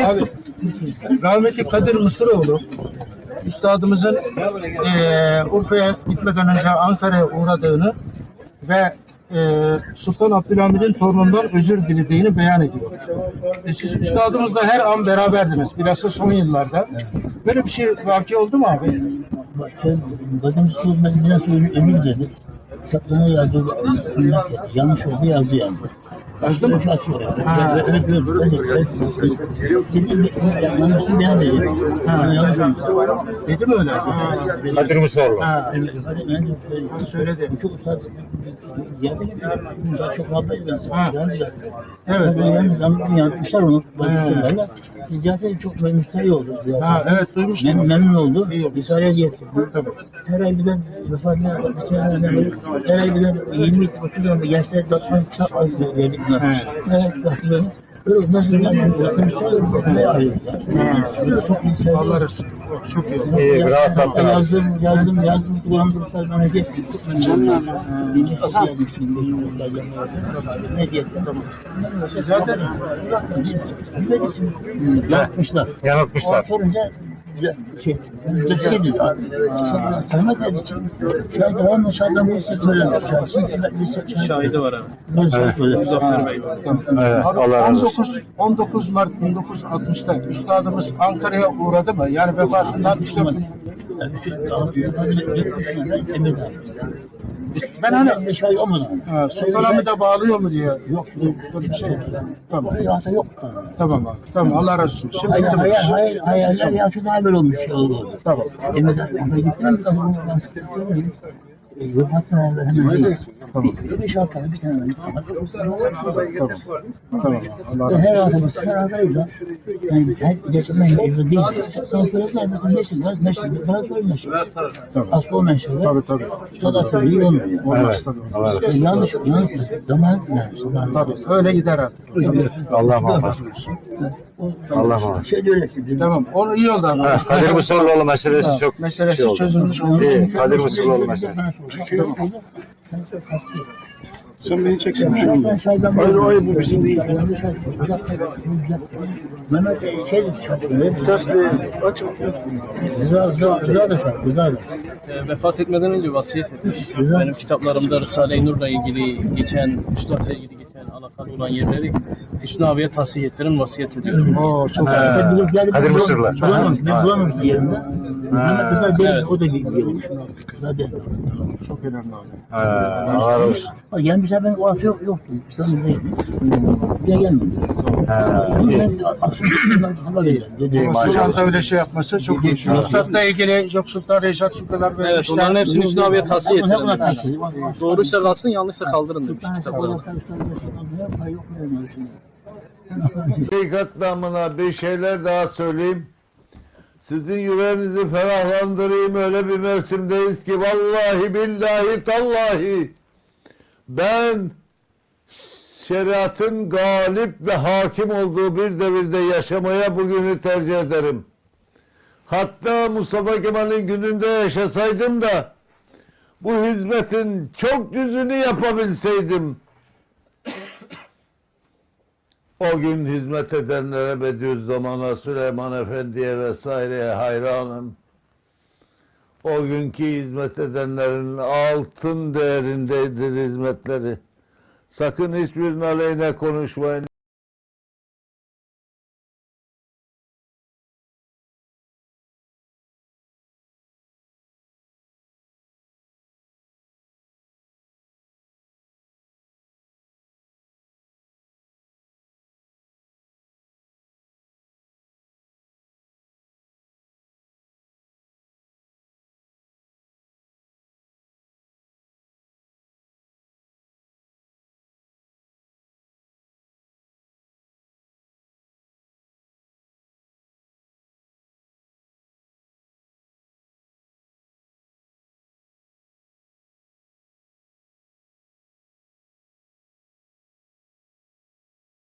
Abi, rahmetli Kadir Mısıroğlu üstadımızın eee Urfa'ya gitmeden önce Ankara'ya uğradığını ve eee Sultan Abdülhamid'in torunundan özür dilediğini beyan ediyor. E siz üstadımızla her an beraberdiniz. Bilhassa son yıllarda. Böyle bir şey vaki oldu mu abi? Sen Kadın Sultan biraz önce ömür dedi. Kitaplarına yazdı. Yanlış oldu yazdı yani. Yazdı mı? Ha. Evet, evet, evet. Ben de- ben- dedi. Ha, yanlış. Dedi mi öyle? Ha. Kadir Musoğlu. Ha. Söyledi. Çok usaz. Yerde gidiyor. Çok fazlaydı ben Ha. sana. Yani, Evet. Yalnız yapmışlar onu. Bazı Biz gerçekten çok memnun oldu. Ziyaret. Ha, evet duymuştum. Mem memnun oldu. İsa'ya getirdi. Her ay birden vefatına her ay birden 20 30 yılında gençler danışman kitap bunlar. Evet. Evet? Çok iyi şey. İyi rahat abi. Yazdım, yazdım, yazdım. Bir şey yazmıştım. Ne? Zaten. Yanıltmışlar. Sorunca şey. Tanımak şahit. Şahit var abi. Muzaffer Bey. Evet, Abi Allah razı olsun. 19, 19 Mart 1960'ta üstadımız Ankara'ya uğradı mı? Yani vefatından 3-4 gün. Ben hani Bir şey olmadı. ha, Sultanahmet'e bağlıyor mu diye. Yok, Böyle bir şey. Tamam. Hayata yok. Tamam abi. Tamam Allah razı olsun. Şimdi Hayır, hayır, iş. hayır, hayaller yaşı daha böyle olmuş. oldu. Tamam. Emre Zaten gittim bir daha ben sıkıntı Yok hatta hemen Tamam. Bir şart bir sene önce. Tamam. Tamam. Allah Her olsun. adamı her adamıyla yani her geçirmen evde değil. Sen söylesen mesela neşin var, neşin bana neşin. Tamam. Aslı olmayan şeyler. Tabii tabii. O da tabii iyi olmuyor. Olmaz tabii. Allah olsun. Yanlış, yanlış. Zaman yani. Tabii. Öyle gider artık. Allah muhafaza. Allah muhafaza. Şey öyle şimdi. Tamam. Onu iyi oldu. Ha, Kadir Musoğlu meselesi çok Meselesi şey çözülmüş Kadir Musoğlu meselesi. Sen beni çeksene. Hayır hayır bu bizim değil. Mehmet şey aç. Güzel güzel güzel vefat etmeden önce vasiyet etmiş. Benim kitaplarımda Risale-i Nur'la ilgili geçen, Üstad'la ilgili alakalı olan yerleri Hüsnü abiye tahsiye ettirin, vasiyet ediyorum. Oo çok iyi. He, Kadir Mısırlı. Bulamam, ben bulamam yerinde. Mehmet güzel değil, Evet. o da geliyormuş. Güzel değil. Çok önemli abi. Ha, razı olsun. Bak gelmişler ben o yok, yoktu. İstanbul'da değil. Bir gelmedi. Sultan da öyle şey yapması çok iyi. Üstad'la ilgili yok Sultan Reşat şu kadar böyle Evet, onların hepsini Hüsnü abiye ettirin. tahsiye. Doğruysa kalsın, yanlışsa kaldırın demiş mu? Hakikat namına bir şeyler daha söyleyeyim. Sizin yüreğinizi ferahlandırayım. Öyle bir mevsimdeyiz ki vallahi billahi tallahi ben şeriatın galip ve hakim olduğu bir devirde yaşamaya bugünü tercih ederim. Hatta Mustafa Kemal'in gününde yaşasaydım da bu hizmetin çok yüzünü yapabilseydim o gün hizmet edenlere Bediüzzaman'a, Süleyman Efendi'ye vesaireye hayranım. O günkü hizmet edenlerin altın değerindedir hizmetleri. Sakın hiçbirinin aleyhine konuşmayın.